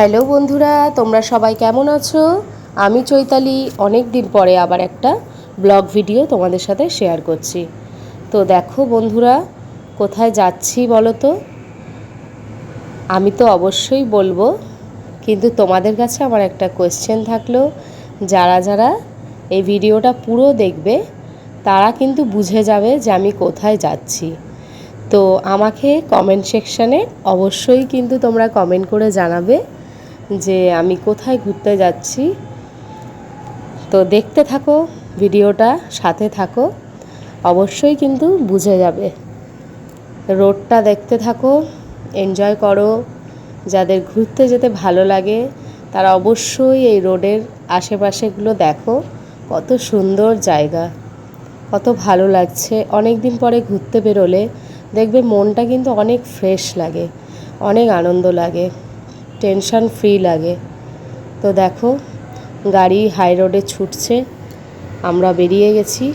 Hello বন্ধুরা, তোমরা সবাই কেমন আছো? আমি চৈতালি অনেক দিন পরে আবার একটা ব্লগ ভিডিও তোমাদের সাথে শেয়ার করছি। তো দেখো বন্ধুরা, কোথায় যাচ্ছি বলো তো? আমি তো অবশ্যই বলব, কিন্তু তোমাদের কাছে আমার একটা কোয়েশ্চেন থাকল। যারা যারা এই ভিডিওটা পুরো দেখবে, তারা কিন্তু বুঝে যাবে যে আমি কোথায় যাচ্ছি। তো আমাকে কমেন্ট সেকশানে অবশ্যই কিন্তু তোমরা কমেন্ট করে জানাবে। যে আমি কোথায় ঘুরতে যাচ্ছি। তো দেখতে থাকো, ভিডিওটা সাথে থাকো। অবশ্যই কিন্তু বুঝে যাবে। রোডটা দেখতে থাকো এনজয় করো। যাদের ঘুরতে যেতে ভালো লাগে, তারা অবশ্যই এই রোডের আশেপাশেগুলো দেখো। কত সুন্দর জায়গা। কত ভালো লাগছে। অনেক দিন পরে ঘুরতে বেরোলে দেখবে মনটা কিন্তু অনেক ফ্রেশ লাগে, অনেক আনন্দ লাগে। টেনশন ফ্রি লাগে। তো দেখো, গাড়ি হাই রোডে ছুটছে। আমরা বেরিয়ে গেছি।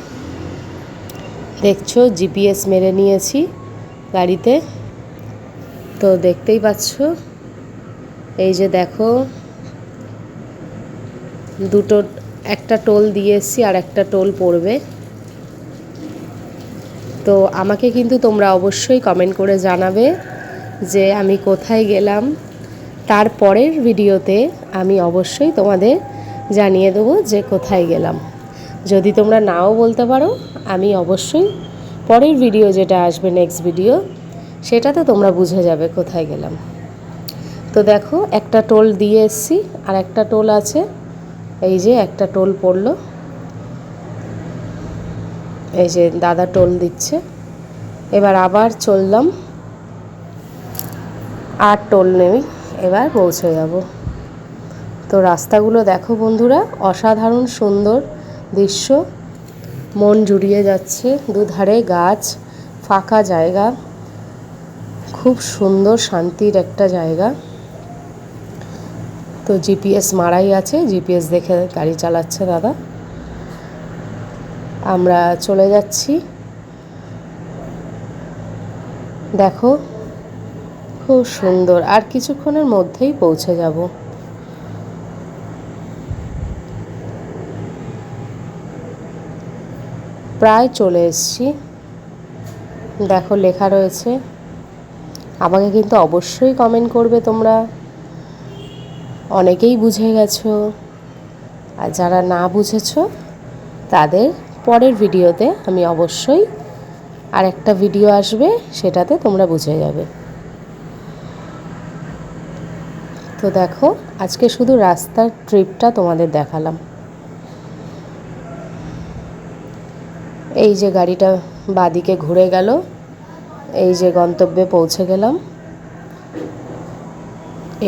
দেখছ, জিপিএস মেরে নিয়েছি গাড়িতে। তো দেখতেই পাচ্ছ, এই যে দেখো, দুটো, একটা টোল দিয়ে এসছি আর একটা টোল পড়বে। তো আমাকে কিন্তু তোমরা অবশ্যই কমেন্ট করে জানাবে যে আমি কোথায় গেলাম তারপরের ভিডিওতে আমি অবশ্যই তোমাদের জানিয়ে দেবো যে কোথায় গেলাম। যদি তোমরা নাও বলতে পারো, আমি অবশ্যই পরের ভিডিও যেটা আসবে নেক্সট ভিডিও সেটাতে তোমরা বুঝে যাবে কোথায় গেলাম। তো দেখো, একটা টোল দিয়ে এসছি, আর একটা টোল আছে, এই যে একটা টোল পড়ল। এই যে দাদা টোল দিচ্ছে। এবার আবার চললাম, আর টোল নেই। এবার পৌঁছে যাব। তো রাস্তাগুলো দেখো বন্ধুরা, অসাধারণ সুন্দর দৃশ্য। মন জুড়িয়ে যাচ্ছে, দুধারে গাছ, ফাঁকা জায়গা, খুব সুন্দর শান্তির একটা জায়গা। তো জিপিএস মারাই আছে, জিপিএস দেখে গাড়ি চালাচ্ছে দাদা। আমরা চলে যাচ্ছি। দেখো খুব সুন্দর। আর কিছুক্ষণের মধ্যেই পৌঁছে যাব। প্রায় চলে এসছি। দেখো, লেখা রয়েছে। আমাকে কিন্তু অবশ্যই কমেন্ট করবে তোমরা। অনেকেই বুঝে গেছো। আর যারা না বুঝেছ, তাদের পরের ভিডিওতে আমি অবশ্যই আর একটা ভিডিও আসবে, সেটাতে তোমরা বুঝে যাবে। তো দেখো, আজকে শুধু রাস্তার ট্রিপটা তোমাদের দেখালাম। এই যে গাড়িটা বাদিকে ঘুরে গেল, এই যে গন্তব্যে পৌঁছে গেলাম।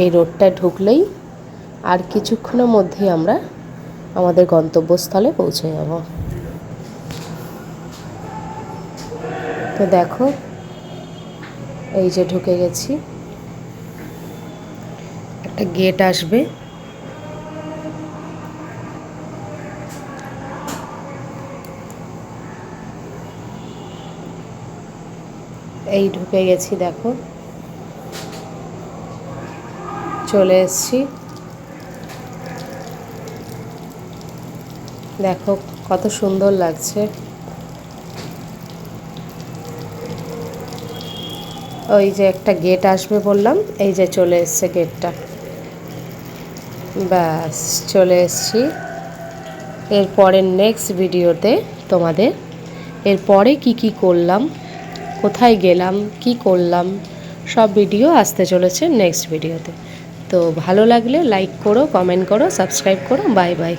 এই রোডটা ঢুকলেই আর কিছুক্ষণের মধ্যেই আমরা আমাদের গন্তব্যস্থলে পৌঁছে যাব। তো দেখো, এই যে ঢুকে গেছি। একটা গেট আসবে। এই ঢুকে গেছি, দেখো। চলে এসছি। দেখো, কত সুন্দর লাগছে। ওই যে একটা গেট আসবে বললাম, এই যে চলে এসছে গেটটা ব্যাস, চলে এসছি। এরপরের নেক্সট ভিডিওতে তোমাদের। এরপরে কি কি করলাম, কোথায় গেলাম, কি করলাম, সব ভিডিও আসতে চলেছে নেক্সট ভিডিওতে তো ভালো লাগলে লাইক করো কমেন্ট করো সাবস্ক্রাইব করো বাই বাই